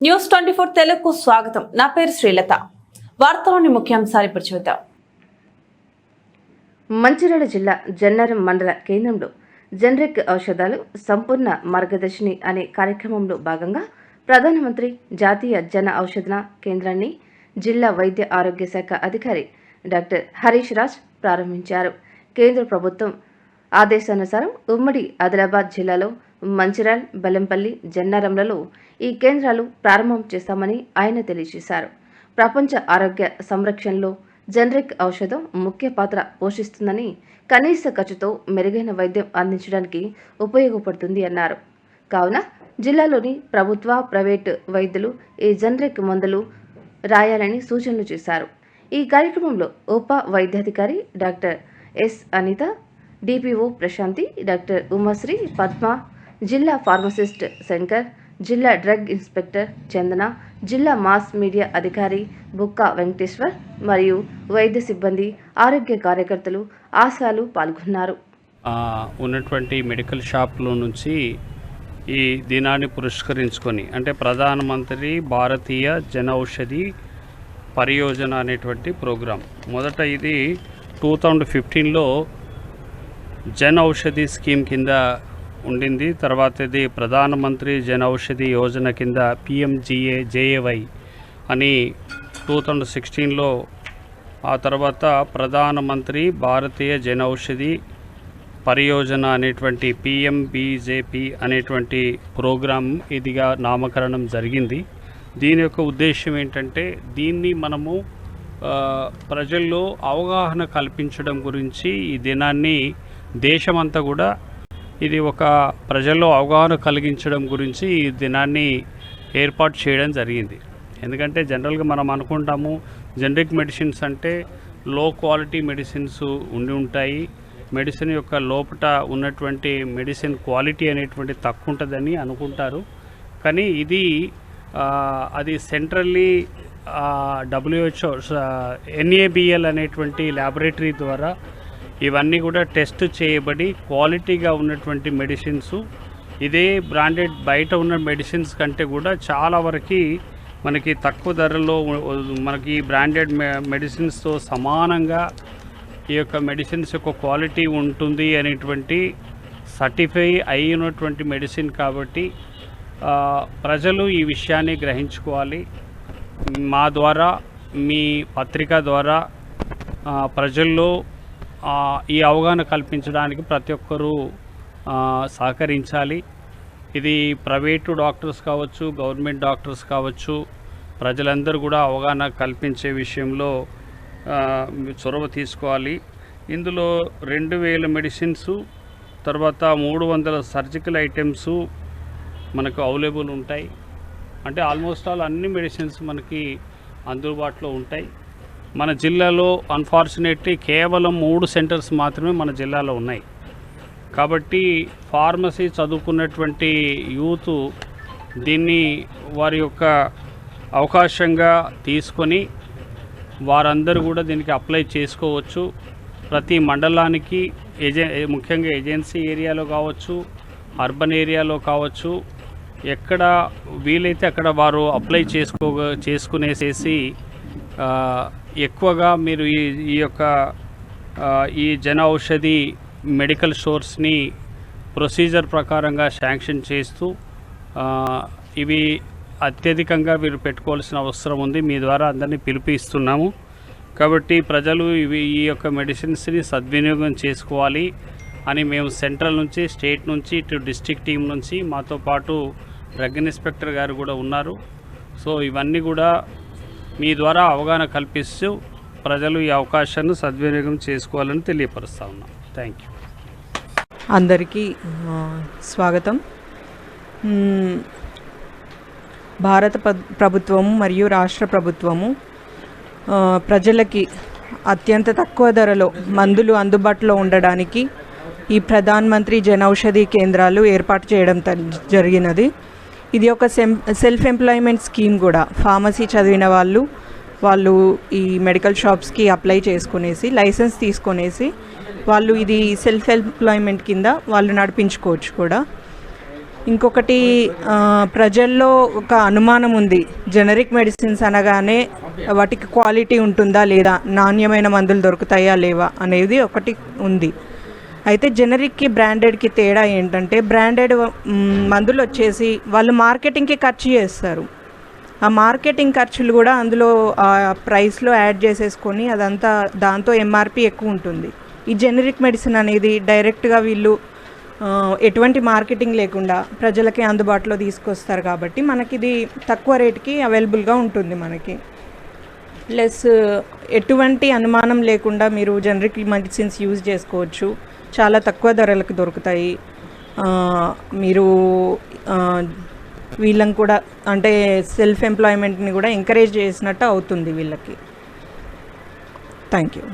News twenty four తెలుగుకు స్వాగతం. నా పేరు శ్రీలత. వార్తలోని ముఖ్యాంశాలు ఇప్పుడు చూద్దాం. మంచిర్యాల జిల్లా జన్నారం మండల కేంద్రంలో జనరిక్ ఔషధాలు సంపూర్ణ మార్గదర్శిని అనే కార్యక్రమంలో భాగంగా ప్రధానమంత్రి జాతీయ జన ఔషధన కేంద్రాన్ని జిల్లా వైద్య ఆరోగ్య శాఖ అధికారి డాక్టర్ హరీష్ రాజ్ ప్రారంభించారు. కేంద్ర ప్రభుత్వం ఆదేశానుసారం ఉమ్మడి ఆదిలాబాద్ జిల్లాలో మంచిర్యాల్ బెల్లంపల్లి జన్నారంలలో ఈ కేంద్రాలు ప్రారంభం చేస్తామని ఆయన తెలియజేశారు. ప్రపంచ ఆరోగ్య సంరక్షణలో జనరిక్ ఔషధం ముఖ్య పాత్ర పోషిస్తుందని కనీస ఖర్చుతో మెరుగైన వైద్యం అందించడానికి ఉపయోగపడుతుంది అన్నారు. కావున జిల్లాలోని ప్రభుత్వ ప్రైవేటు వైద్యులు ఈ జనరిక్ మందులు రాయాలని సూచనలు చేశారు. ఈ కార్యక్రమంలో ఉప వైద్యాధికారి doctor S Anitha DPO Prashanthi doctor Umashri Padma జిల్లా ఫార్మసిస్ట్ శంకర్ జిల్లా డ్రగ్ ఇన్స్పెక్టర్ చందన జిల్లా మాస్ మీడియా అధికారి బుక్క వెంకటేశ్వర్ మరియు వైద్య సిబ్బంది ఆరోగ్య కార్యకర్తలు ఆశాలు పాల్గొన్నారు. ఉన్నటువంటి మెడికల్ షాప్లో నుంచి ఈ దినాన్ని పురస్కరించుకొని అంటే ప్రధానమంత్రి భారతీయ జనౌషధి పరియోజన అనేటువంటి ప్రోగ్రాం. మొదట ఇది టూ థౌజండ్ ఫిఫ్టీన్లో జన్ ఔషధి స్కీమ్ కింద ఉండింది. తర్వాత ఇది ప్రధానమంత్రి జన ఔషధి యోజన కింద పిఎంజిఏ జేఏవై అని టూ థౌజండ్ సిక్స్టీన్లో ఆ తర్వాత ప్రధానమంత్రి భారతీయ జన ఔషధి పరియోజన అనేటువంటి పిఎంబిజేపి అనేటువంటి ప్రోగ్రాం ఇదిగా నామకరణం జరిగింది. దీని యొక్క ఉద్దేశం ఏంటంటే దీన్ని మనము ప్రజల్లో అవగాహన కల్పించడం గురించి ఈ దినాన్ని దేశమంతా కూడా ఇది ఒక ప్రజల్లో అవగాహన కలిగించడం గురించి ఈ దినాన్ని ఏర్పాటు చేయడం జరిగింది. ఎందుకంటే జనరల్గా మనం అనుకుంటాము జనరిక్ మెడిసిన్స్ అంటే లో క్వాలిటీ మెడిసిన్స్ ఉండి ఉంటాయి. మెడిసిన్ యొక్క లోపట ఉన్నటువంటి మెడిసిన్ క్వాలిటీ అనేటువంటి తక్కువ ఉంటుందని అనుకుంటారు. కానీ ఇది అది సెంట్రల్లీ డబ్ల్యూహెచ్ఓ ఎన్ఏబిఎల్ అనేటువంటి ల్యాబొరేటరీ ద్వారా ఇవన్నీ కూడా టెస్ట్ చేయబడి క్వాలిటీగా ఉన్నటువంటి మెడిసిన్స్. ఇదే బ్రాండెడ్ బయట ఉన్న మెడిసిన్స్ కంటే కూడా చాలా వరకు మనకి తక్కువ ధరలో మనకి బ్రాండెడ్ మె మెడిసిన్స్తో సమానంగా ఈ యొక్క మెడిసిన్స్ యొక్క క్వాలిటీ ఉంటుంది అనేటువంటి సర్టిఫై అయినటువంటి మెడిసిన్ కాబట్టి ప్రజలు ఈ విషయాన్ని గ్రహించుకోవాలి. మా ద్వారా మీ పత్రిక ద్వారా ప్రజల్లో ఈ అవగాహన కల్పించడానికి ప్రతి ఒక్కరూ సహకరించాలి. ఇది ప్రైవేటు డాక్టర్స్ కావచ్చు గవర్నమెంట్ డాక్టర్స్ కావచ్చు ప్రజలందరూ కూడా అవగాహన కల్పించే విషయంలో చొరవ తీసుకోవాలి. ఇందులో రెండు వేల మెడిసిన్స్ తర్వాత మూడు వందల సర్జికల్ ఐటమ్స్ మనకు అవైలబుల్ ఉంటాయి. అంటే ఆల్మోస్ట్ ఆల్ అన్ని మెడిసిన్స్ మనకి అందుబాటులో ఉంటాయి. మన జిల్లాలో అన్ఫార్చునేట్లీ కేవలం మూడు సెంటర్స్ మాత్రమే మన జిల్లాలో ఉన్నాయి. కాబట్టి ఫార్మసీ చదువుకున్నటువంటి యూత్ దీన్ని వారి యొక్క అవకాశంగా తీసుకొని వారందరూ కూడా దీనికి అప్లై చేసుకోవచ్చు. ప్రతి మండలానికి ఏజె ముఖ్యంగా ఏజెన్సీ ఏరియాలో కావచ్చు అర్బన్ ఏరియాలో కావచ్చు ఎక్కడ వీలైతే అక్కడ వారు అప్లై చేసుకో చేసుకునేసేసి ఎక్కువగా మీరు ఈ ఈ యొక్క ఈ జన ఔషధి మెడికల్ స్టోర్స్ని ప్రొసీజర్ ప్రకారంగా శాంక్షన్ చేస్తూ ఇవి అత్యధికంగా మీరు పెట్టుకోవాల్సిన అవసరం ఉంది. మీ ద్వారా అందరినీ పిలిపిస్తున్నాము. కాబట్టి ప్రజలు ఇవి ఈ యొక్క మెడిసిన్స్ని సద్వినియోగం చేసుకోవాలి అని మేము సెంట్రల్ నుంచి స్టేట్ నుంచి ఇటు డిస్టిక్ టీం నుంచి మాతో పాటు డ్రగ్ ఇన్స్పెక్టర్ గారు కూడా ఉన్నారు. సో ఇవన్నీ కూడా మీ ద్వారా అవగాహన కల్పిస్తూ ప్రజలు ఈ అవకాశాన్ని సద్వినియోగం చేసుకోవాలని తెలియపరుస్తా ఉన్నాం. థ్యాంక్ యూ అందరికీ స్వాగతం. భారత ప్రభుత్వము మరియు రాష్ట్ర ప్రభుత్వము ప్రజలకి అత్యంత తక్కువ ధరలో మందులు అందుబాటులో ఉండడానికి ఈ ప్రధాన మంత్రి జనౌషధి కేంద్రాలు ఏర్పాటు చేయడం జరిగినది. ఇది ఒక సెం సెల్ఫ్ ఎంప్లాయ్మెంట్ స్కీమ్ కూడా. ఫార్మసీ చదివిన వాళ్ళు వాళ్ళు ఈ మెడికల్ షాప్స్కి అప్లై చేసుకునేసి లైసెన్స్ తీసుకునేసి వాళ్ళు ఇది సెల్ఫ్ ఎంప్లాయ్మెంట్ కింద వాళ్ళు నడిపించుకోవచ్చు కూడా. ఇంకొకటి ప్రజల్లో ఒక అనుమానం ఉంది. జనరిక్ మెడిసిన్స్ అనగానే వాటికి క్వాలిటీ ఉంటుందా లేదా? నాణ్యమైన మందులు దొరుకుతాయా లేవా? అనేది ఒకటి ఉంది. అయితే జెనరిక్కి బ్రాండెడ్కి తేడా ఏంటంటే బ్రాండెడ్ మందులు వచ్చేసి వాళ్ళు మార్కెటింగ్కి ఖర్చు చేస్తారు. ఆ మార్కెటింగ్ ఖర్చులు కూడా అందులో ఆ ప్రైస్లో యాడ్ చేసేసుకొని అదంతా దాంతో ఎంఆర్పి ఎక్కువ ఉంటుంది. ఈ జెనరిక్ మెడిసిన్ అనేది డైరెక్ట్గా వీళ్ళు ఎటువంటి మార్కెటింగ్ లేకుండా ప్రజలకి అందుబాటులో తీసుకొస్తారు కాబట్టి మనకి ఇది తక్కువ రేటుకి అవైలబుల్గా ఉంటుంది మనకి. ప్లస్ ఎటువంటి అనుమానం లేకుండా మీరు జనరిక్ మెడిసిన్స్ యూజ్ చేసుకోవచ్చు. చాలా తక్కువ ధరలకు దొరుకుతాయి. మీరు వీళ్ళని కూడా అంటే సెల్ఫ్ ఎంప్లాయ్మెంట్ని కూడా ఎంకరేజ్ చేసినట్టు అవుతుంది వీళ్ళకి. Thank you.